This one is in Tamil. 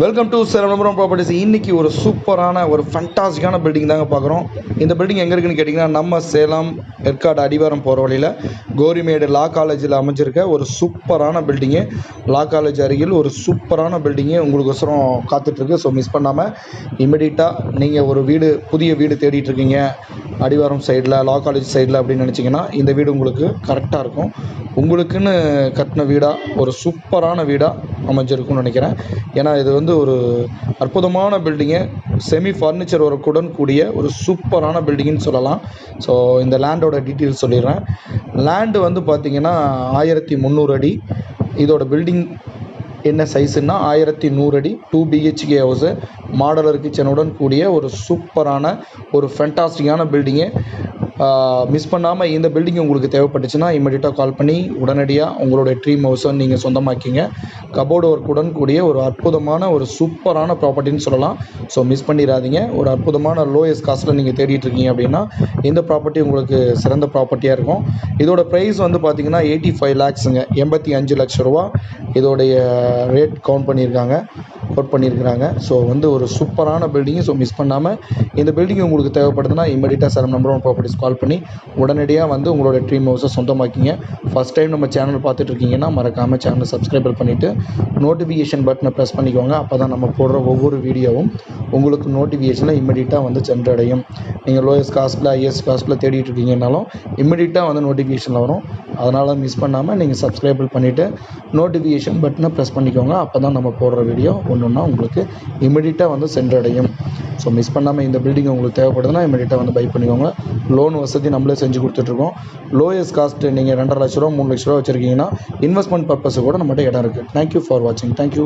வெல்கம் டு சேலம் ப்ராப்பர்ட்டிஸ் இன்றைக்கி ஒரு சூப்பரான ஒரு ஃபண்டாஸ்டிக்கான பில்டிங் தாங்க பார்க்குறோம். இந்த பில்டிங் எங்கே இருக்குன்னு கேட்டிங்கன்னா நம்ம சேலம் ஏற்காடு அடிவாரம் போகிற வழியில் கோரிமேடு லா காலேஜில் அமைஞ்சிருக்க ஒரு சூப்பரான பில்டிங்கு லா காலேஜ் அருகில் ஒரு சூப்பரான பில்டிங்கு உங்களுக்கோசரம் காத்துட்ருக்கு ஸோ மிஸ் பண்ணாமல் இமிடியட்டாக நீங்கள் ஒரு வீடு புதிய வீடு தேடிட்டு இருக்கீங்க. அடிவாரம் சைடில் லா காலேஜ் சைடில் அப்படின்னு நினச்சிங்கன்னா இந்த வீடு உங்களுக்கு கரெக்டாக இருக்கும். உங்களுக்குன்னு கட்டின வீடாக ஒரு சூப்பரான வீடாக அமைஞ்சிருக்கும்னு நினைக்கிறேன். ஏன்னா இது வந்து ஒரு அற்புதமான பில்டிங்கு செமி ஃபர்னிச்சர் ஒர்க்குடன் கூடிய ஒரு சூப்பரான பில்டிங்னு சொல்லலாம். ஸோ இந்த லேண்டோட டீட்டெயில்ஸ் சொல்லிடுறேன். லேண்டு வந்து பார்த்திங்கன்னா ஆயிரத்தி முந்நூறு அடி. இதோட பில்டிங் என்ன சைஸுன்னா ஆயிரத்தி நூறு அடி டூ பிஹெச்கே ஹவுஸு மாடலர் கிச்சனுடன் கூடிய ஒரு சூப்பரான ஒரு ஃபென்டாஸ்டிக்கான பில்டிங்கு மிஸ் பண்ணாமல் இந்த பில்டிங் உங்களுக்கு தேவைப்பட்டுச்சுன்னா இமீடியட்டாக கால் பண்ணி உடனடியாக உங்களுடைய ட்ரீம் ஹவுஸை நீங்கள் சொந்தமாக்கிங்க. கபோர்டு ஒர்க்குடன் கூடிய ஒரு அற்புதமான ஒரு சூப்பரான ப்ராப்பர்ட்டின்னு சொல்லலாம். ஸோ மிஸ் பண்ணிடாதீங்க. ஒரு அற்புதமான லோயஸ்ட் காஸ்ட்டில் நீங்கள் தேடிட்டு இருக்கீங்க அப்படின்னா இந்த ப்ராப்பர்ட்டி உங்களுக்கு சிறந்த ப்ராப்பர்ட்டியாக இருக்கும். இதோட ப்ரைஸ் வந்து பார்த்தீங்கன்னா எயிட்டி ஃபைவ் லேக்ஸுங்க எண்பத்தி அஞ்சு லட்ச ரூபா. இதோடைய ரேட் கவுண்ட் பண்ணியிருக்காங்க. கோட் பண்ணியிருக்கிறாங்க. ஸோ வந்து ஒரு சூப்பரான பில்டிங்கு ஸோ மிஸ் பண்ணாமல் இந்த பில்டிங் உங்களுக்கு தேவைப்படுதுன்னா இமீடியட்டாக sir number one properties call பண்ணி உடனடியாக வந்து உங்களோட ட்ரீம் ஹவுஸை சொந்தமாக்கிங்க. ஃபஸ்ட் டைம் நம்ம சேனல் பார்த்துட்டு இருக்கீங்கன்னா மறக்காமல் சேனலை சப்ஸ்கிரைபர் பண்ணிவிட்டு நோட்டிஃபிகேஷன் பட்டனை ப்ரெஸ் பண்ணிக்கோங்க. அப்போ தான் நம்ம போடுற ஒவ்வொரு வீடியோவும் உங்களுக்கு நோட்டிஃபிகேஷனில் இமீடியட்டாக வந்து சென்றடையும். நீங்கள் லோயஸ்ட் காஸ்ட்டில் ஹையஸ்ட் காஸ்ட்டில் தேடிட்டு இருக்கீங்கனாலும் இமீடியட்டாக வந்து நோட்டிஃபிகேஷனில் வரும். அதனால் மிஸ் பண்ணாமல் நீங்கள் சப்ஸ்கிரைபிள் பண்ணிவிட்டு நோட்டிஃபிகேஷன் பட்டனை ப்ரெஸ் பண்ணிக்கோங்க. அப்போ தான் நம்ம போடுற வீடியோ ஒன்று ஒன்றா உங்களுக்கு இமிடியட்டாக வந்து சென்றடையும். ஸோ மிஸ் பண்ணாமல் இந்த பில்டிங் உங்களுக்கு தேவைப்படுதுன்னா இமிடியட்டாக வந்து பை பண்ணிக்கோங்க. லோன் வசதி நம்மளே செஞ்சு கொடுத்துட்ருக்கோம். லோயஸ்ட் காஸ்ட் நீங்கள் ரெண்டரை லட்ச ரூபா மூணு லட்ச ரூபா வச்சுருக்கீங்கன்னா இன்வெஸ்ட்மெண்ட் பர்பஸ் கூட நம்மகிட்ட இடம் இருக்குது தேங்க்யூ ஃபார் வாட்சிங் தேங்க்யூ